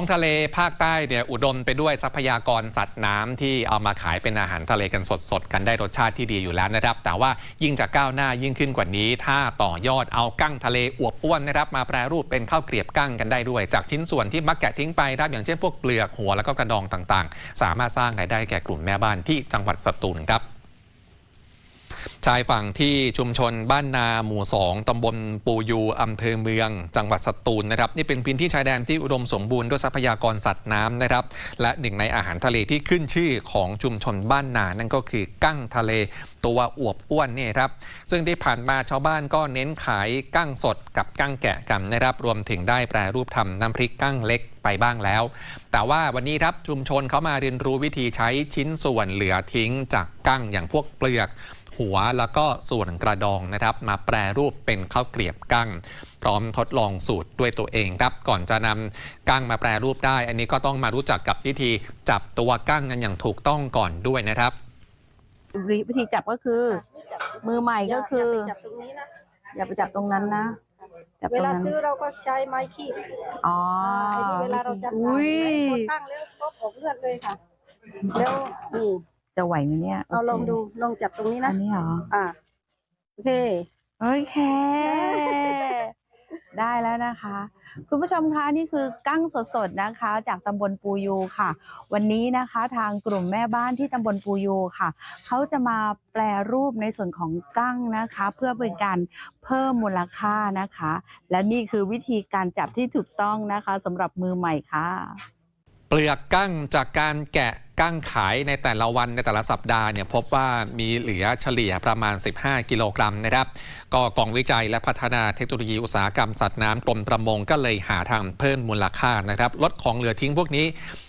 องทะเลภาคใต้เนี่ยอุดมไปด้วยทรัพยากรสัตว์น้ำที่เอามาขายเป็นอาหารทะเลกันสดๆ กันได้รสชาติที่ดีอยู่แล้วนะครับ แต่ว่ายิ่งจะก้าวหน้ายิ่งขึ้นกว่านี้ ถ้าต่อยอดเอากั้งทะเลอวบอ้วนนะครับมาแปรรูปเป็นข้าวเกรียบกั้งกันได้ด้วย จากชิ้นส่วนที่มักแกะทิ้งไปครับอย่างเช่นพวกเปลือกหัวแล้วก็กระดองต่างๆ สามารถสร้างรายได้แก่กลุ่มแม่บ้านที่จังหวัดสตูลครับ ชายฝั่งที่ชุมชนบ้านนาหมู่ 2 ตำบลปูยูอำเภอเมือง จังหวัดสตูลนะครับ นี่เป็นพื้นที่ชายแดนที่อุดมสมบูรณ์ด้วยทรัพยากรสัตว์น้ำนะครับ และหนึ่งในอาหารทะเลที่ขึ้นชื่อของชุมชนบ้านนา นั่นก็คือกั้งทะเลตัวอวบอ้วนนี่ครับ ซึ่งที่ผ่านมาชาวบ้านก็เน้นขายกั้งสดกับกั้งแกะกันนะครับ รวมถึงได้แปรรูปทำน้ำพริกกั้งเล็กไปบ้างแล้ว แต่ว่าวันนี้ครับชุมชนเขามาเรียนรู้วิธีใช้ชิ้นส่วนเหลือทิ้งจากกั้งอย่างพวกเปลือก หัวแล้วก็ส่วนกระดองนะครับ มาแปรรูปเป็นข้าวเกรียบกั้ง พร้อมทดลองสูตรด้วยตัวเองครับ ก่อนจะนำกั้งมาแปรรูปได้ อันนี้ก็ต้องมารู้จักกับวิธีจับตัวกั้งกันอย่างถูกต้องก่อนด้วยนะครับ วิธีจับก็คือ มือใหม่ก็คือย่าไปจับตรงนี้นะอย่าไปจับตรงนั้นนะจับเวตรงลานั้นซื้อเราก็ใช้ไม้ขีดอ๋อไอ้นี่เวลาเราจับอุ้ยพอตั้งแล้วก็ออกเลือดเลยค่ะ แล้วนี่ จะไหวไหมเนี่ยเอาโคลองดูลองจับตรงนี้อันะนนี้เหรออ่าโอเค โอเค ได้แล้วนะคะ คุณผู้ชมคะนี่คือกั้งสดๆนะคะ จากตำบลปูยูค่ะ วันนี้นะคะทางกลุ่มแม่บ้านที่ตำบลปูยูค่ะ เขาจะมาแปลรูปในส่วนของกั้งนะคะ เพื่อเป็นการเพิ่มมูลค่านะคะ และนี่คือวิธีการจับที่ถูกต้องนะคะสำหรับมือใหม่ค่ะ เปลือกกั้งจากการแกะ กั้งขายในแต่ละวันในแต่ละสัปดาห์เนี่ยพบว่ามีเหลือเฉลี่ยประมาณ 15 กิโลกรัมนะครับ ก็กองวิจัยและพัฒนาเทคโนโลยีอุตสาหกรรมสัตว์น้ำกรมประมงก็เลยหาทางเพิ่มมูลค่านะครับลดของเหลือทิ้งพวกนี้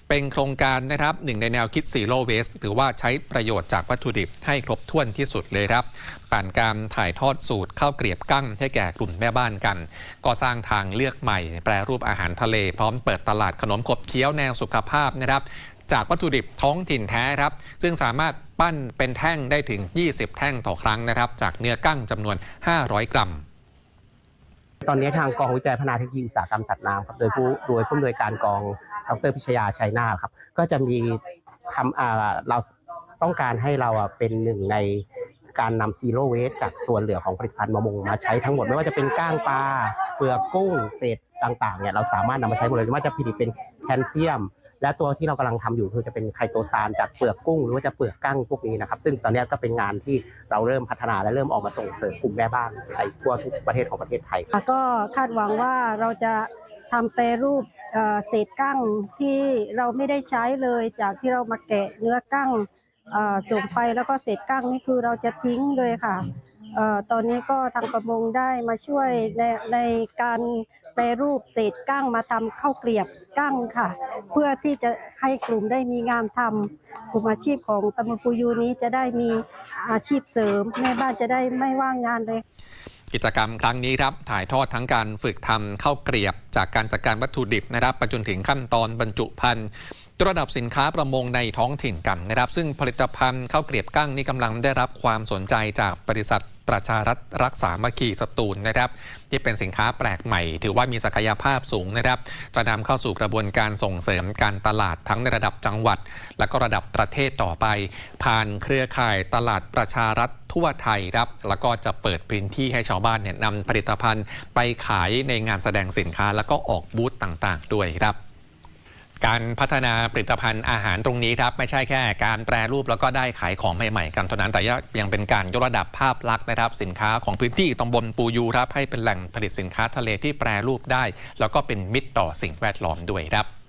เป็นโครงการนะครับหนึ่งในแนวคิด Zero Waste หรือว่าใช้ประโยชน์จากวัตถุดิบให้ครบถ้วนที่สุดเลยครับ ผ่านการถ่ายทอดสูตรข้าวเกรียบกั้งให้แก่กลุ่มแม่บ้านกัน ก็สร้างทางเลือกใหม่ แปรรูปอาหารทะเล พร้อมเปิดตลาดขนมขบเคี้ยวแนวสุขภาพนะครับ จากวัตถุดิบท้องถิ่นแท้ครับ ซึ่งสามารถปั้นเป็นแท่งได้ถึง 20 แท่งต่อครั้งนะครับ จากเนื้อกั้งจำนวน 500 กรัมตอนนี้ทางกองวิจัยพัฒนาเทคโนโลยีอุตสาหกรรมสัตว์น้ำครับโดยผู้โดยผู้อำนวยการกองดรพิชยาชัยนาครับ ก็จะมีทำเราต้องการให้เราเป็นหนึ่งในการนำซีโร่เวสจากส่วนเหลือของผลิตภัณฑ์มะมงมาใช้ทั้งหมด ไม่ว่าจะเป็นก้างปลาเปลือกกุ้งเศษต่างๆเนี่ยเราสามารถนำมาใช้หมดเลยไม่ว่าจะผลิตเป็นแคลเซียม และตัวที่เรากำลังทำอยู่คือจะเป็นไคโตซานจากเปลือกกุ้ง หรือว่าจะเปลือกกั้งพวกนี้นะครับ ซึ่งตอนนี้ก็เป็นงานที่เราเริ่มพัฒนาและเริ่มออกมาส่งเสริมกลุ่มแม่บ้านในทั่วทุกประเทศของประเทศไทย ค่ะก็คาดหวังว่าเราจะทำแปรรูปเอ่อเศษกั้งที่เราไม่ได้ใช้เลยจากที่เรามาแกะเนื้อกั้งเอ่อส่งไปแล้วก็เศษกั้งนี่คือเราจะทิ้งเลยค่ะเอ่อตอนนี้ก็ทางประมงได้มาช่วยในในการ แปรรูปเศษกั้งมาทำข้าวเกลียบกั้งค่ะ เพื่อที่จะให้กลุ่มได้มีงานทำกลุ่มอาชีพของตำบลปูยูนี้จะได้มีอาชีพเสริมแม่บ้านจะได้ไม่ว่างงานเลย กิจกรรมครั้งนี้ครับถ่ายทอดทั้งการฝึกทำข้าวเกรียบ จากการจัดการวัตถุดิบนะครับไปจนถึงขั้นตอนบรรจุภัณฑ์ระดับสินค้าประมงในท้องถิ่นกันนะครับ ซึ่งผลิตภัณฑ์ข้าวเกรียบกั้งนี่กำลังได้รับความสนใจจากบริษัท ประชารัฐรักษามัคคีสตูลนะครับ ที่เป็นสินค้าแปลกใหม่ ถือว่ามีศักยภาพสูงนะครับ จะนำเข้าสู่กระบวนการส่งเสริมการตลาดทั้งในระดับจังหวัด และก็ระดับประเทศต่อไป ผ่านเครือข่ายตลาดประชารัฐทั่วไทยครับ แล้วก็จะเปิดพื้นที่ให้ชาวบ้านเนี่ยนำผลิตภัณฑ์ไปขายในงานแสดงสินค้า แล้วก็ออกบูธต่างๆ ด้วยครับ การพัฒนาผลิตภัณฑ์อาหารตรงนี้ครับไม่ใช่แค่การแปรรูปแล้วก็ได้ขายของใหม่ๆกันเท่านั้นแต่ยังเป็นการยกระดับภาพลักษณ์นะครับ สินค้าของพื้นที่ตำบลปูยูครับให้เป็นแหล่งผลิตสินค้าทะเลที่แปรรูปได้ แล้วก็เป็นมิตรต่อสิ่งแวดล้อมด้วยครับ